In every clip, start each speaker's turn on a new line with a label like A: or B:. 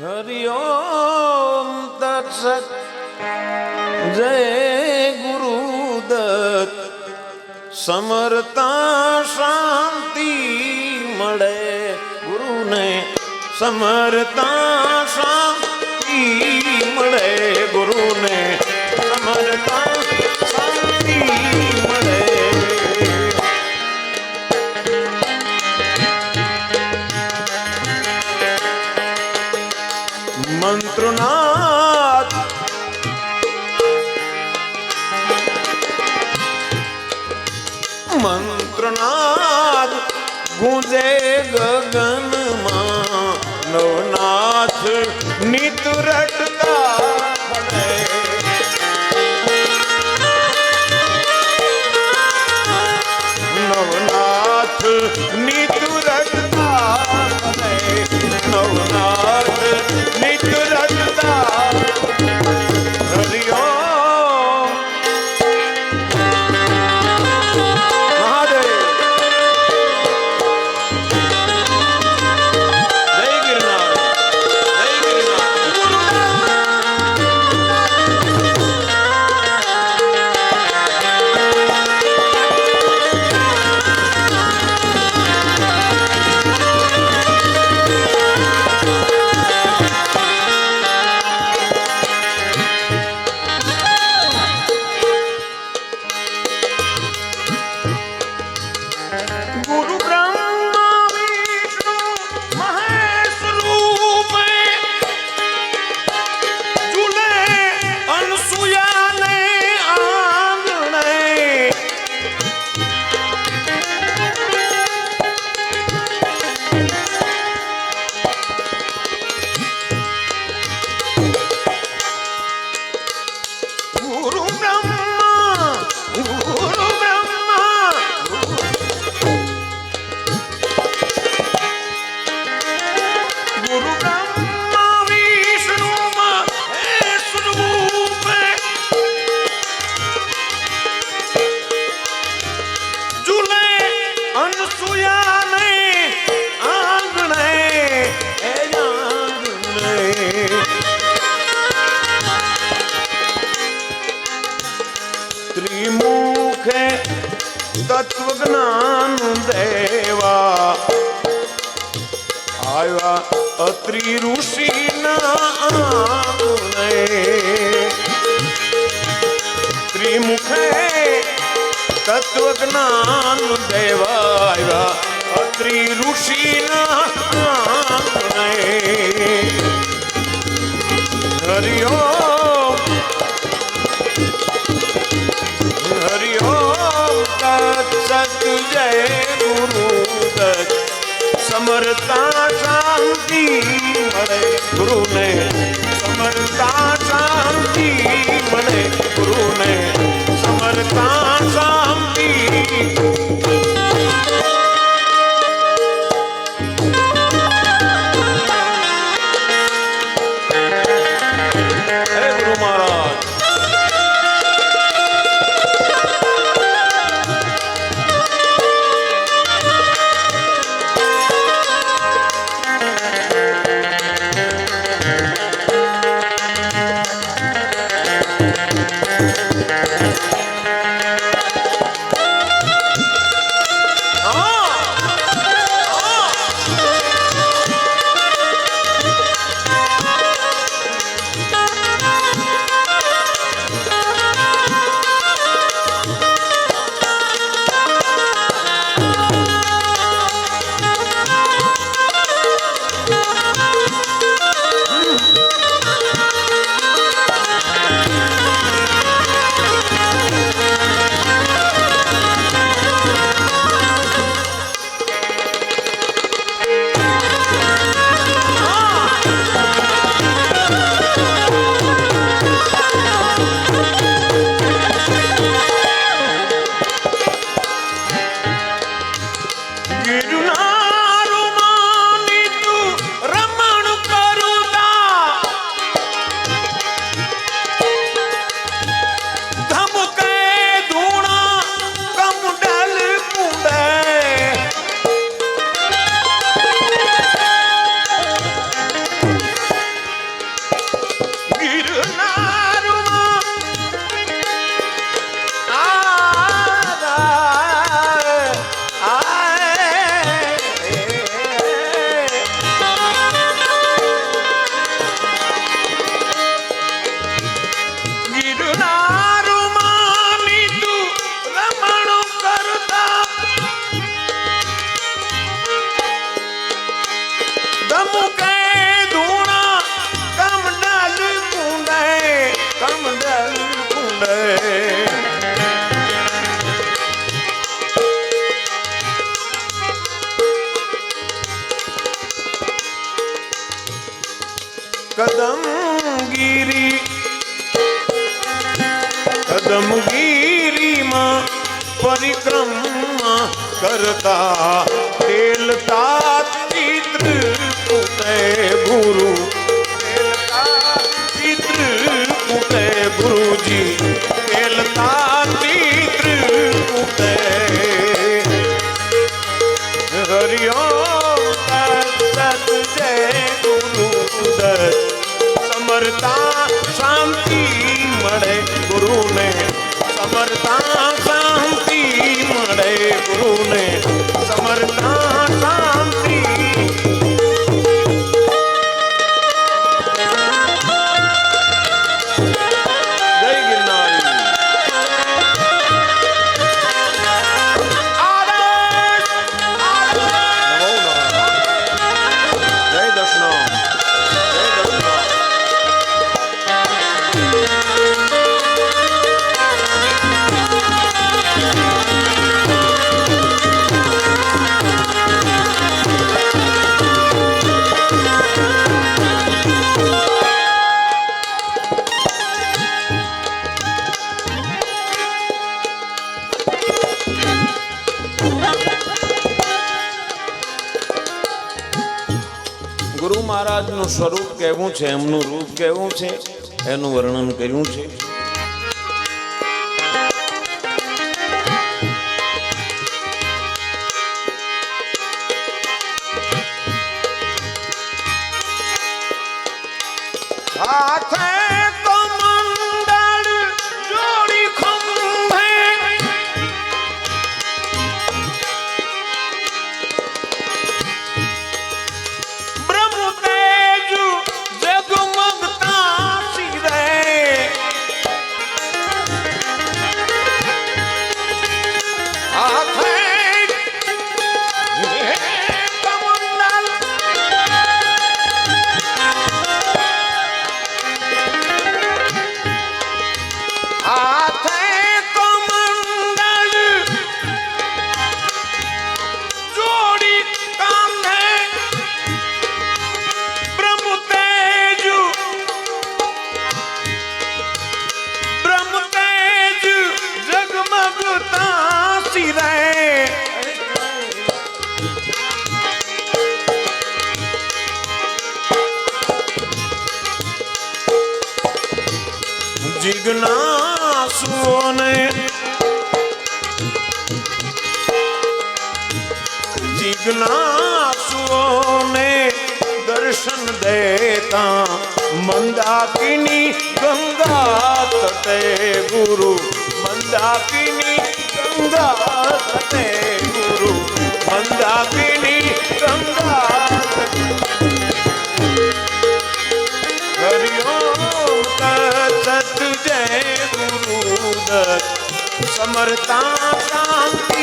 A: હરિઓમ તત્સત. જય ગુરુદત્ત સમરતા શાંતિ મળે ગુરુને. સમરતા શાંતિ મળે ગુરુને. સમરતા ગુંજે ગગનમાં નવનાથ નિતુરટતા નવનાથ નિત અત્રિ ઋષિના ત્રિમુખે તત્વજ્ઞાન દેવા આવ્યા અત્રિ ઋષિના હરિયો હરિ ઓમ જય ગુરુ સમરતા શાંતિ મળે ગુરુને સમરતા શાંતિ મળે ગુરુને સમરતા શાંતિ કરતા તેલતા ચિત્ર પુતે ગુરુ ચિત્ર પુતે ગુરુજી તેલતા ચિત્ર પુતે હરિયો સત જય ગુરુ સમરતા શાંતિ મળે ગુરુને સમરતા સ્વરૂપ કેવું છે એમનું રૂપ કેવું છે એનું વર્ણન કર્યું છે. જિજ્ઞાસુઓને દર્શન દેતા મંદાકિની ગંગા તટે ગુરુ મંદાકિની ગંગા તટે ગુરુ મંદાકિની ગંગા તટે હરિઓમ તત્સત જય ગુરુદત્ત સમરતા શાંતિ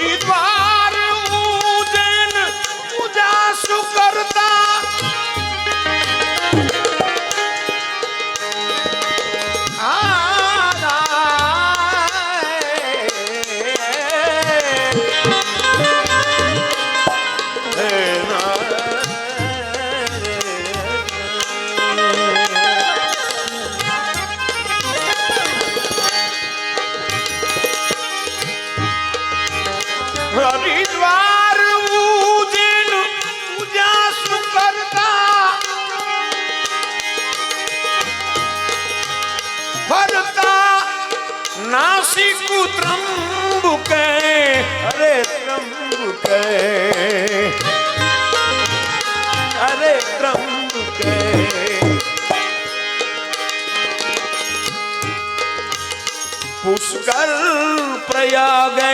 A: Рідва પુષ્કર પ્રયાગે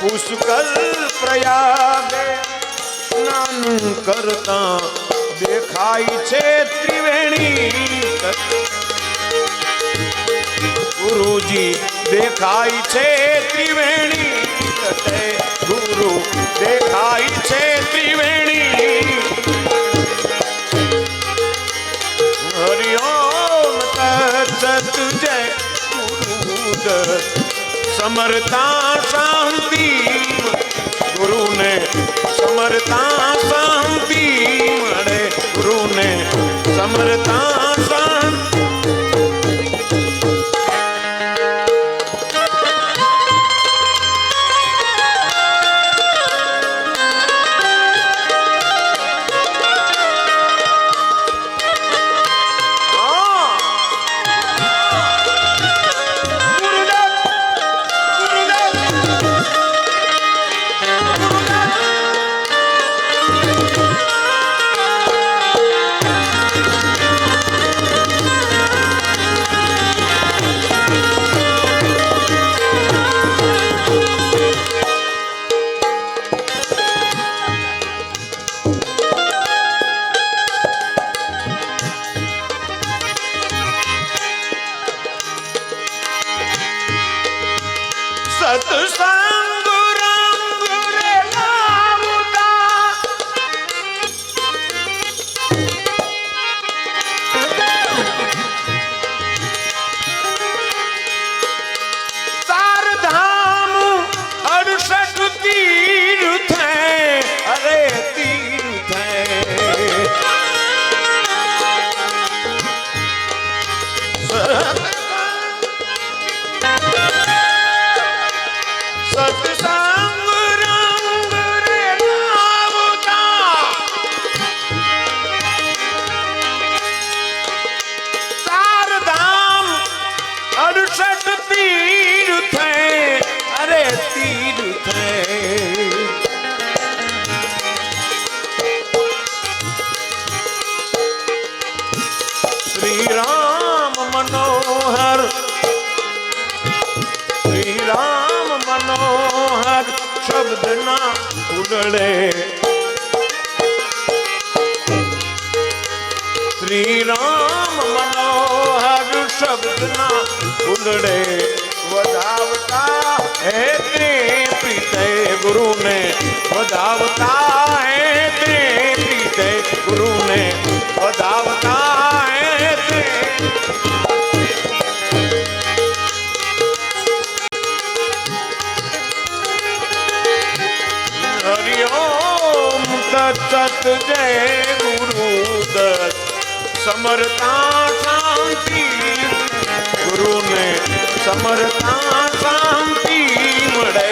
A: પુષ્કર પ્રયાગે સ્નાન કરતા દેખાય છે ત્રિવેણી ગુરુજી દેખાય છે ત્રિવેણી તટે ગુરુ દેખાય સમરતા શાંતિ ગુરુને સમરતા શાંતિ મળે ગુરુને સમરતા શાંતિ શબ્દના ઉડળે શ્રી રામ મનોહર શબ્દના ઉડળે વધાવતા હે પ્રીતે ગુરુને. વધાવતા હરિ ઓમ તત્સત જય ગુરુદત્ત સમરતા શાંતિ ગુરુને સમરતા શાંતિ મળે